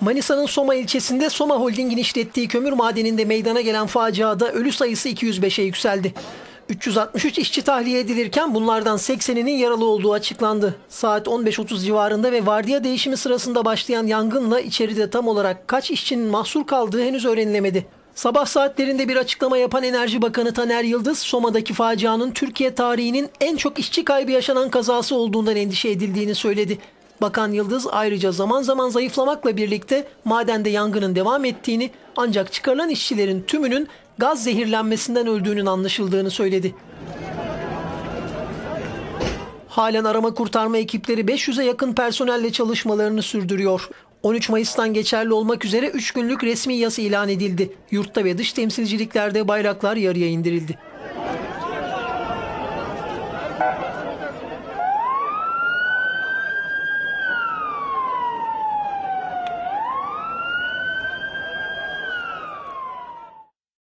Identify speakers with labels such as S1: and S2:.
S1: Manisa'nın Soma ilçesinde Soma Holding'in işlettiği kömür madeninde meydana gelen faciada ölü sayısı 205'e yükseldi. 363 işçi tahliye edilirken bunlardan 80'inin yaralı olduğu açıklandı. Saat 15.30 civarında ve vardiya değişimi sırasında başlayan yangınla içeride tam olarak kaç işçinin mahsur kaldığı henüz öğrenilemedi. Sabah saatlerinde bir açıklama yapan Enerji Bakanı Taner Yıldız, Soma'daki facianın Türkiye tarihinin en çok işçi kaybı yaşanan kazası olduğundan endişe edildiğini söyledi. Bakan Yıldız ayrıca zaman zaman zayıflamakla birlikte madende yangının devam ettiğini ancak çıkarılan işçilerin tümünün gaz zehirlenmesinden öldüğünün anlaşıldığını söyledi. Halen arama kurtarma ekipleri 500'e yakın personelle çalışmalarını sürdürüyor. 13 Mayıs'tan geçerli olmak üzere 3 günlük resmi yas ilan edildi. Yurtta ve dış temsilciliklerde bayraklar yarıya indirildi.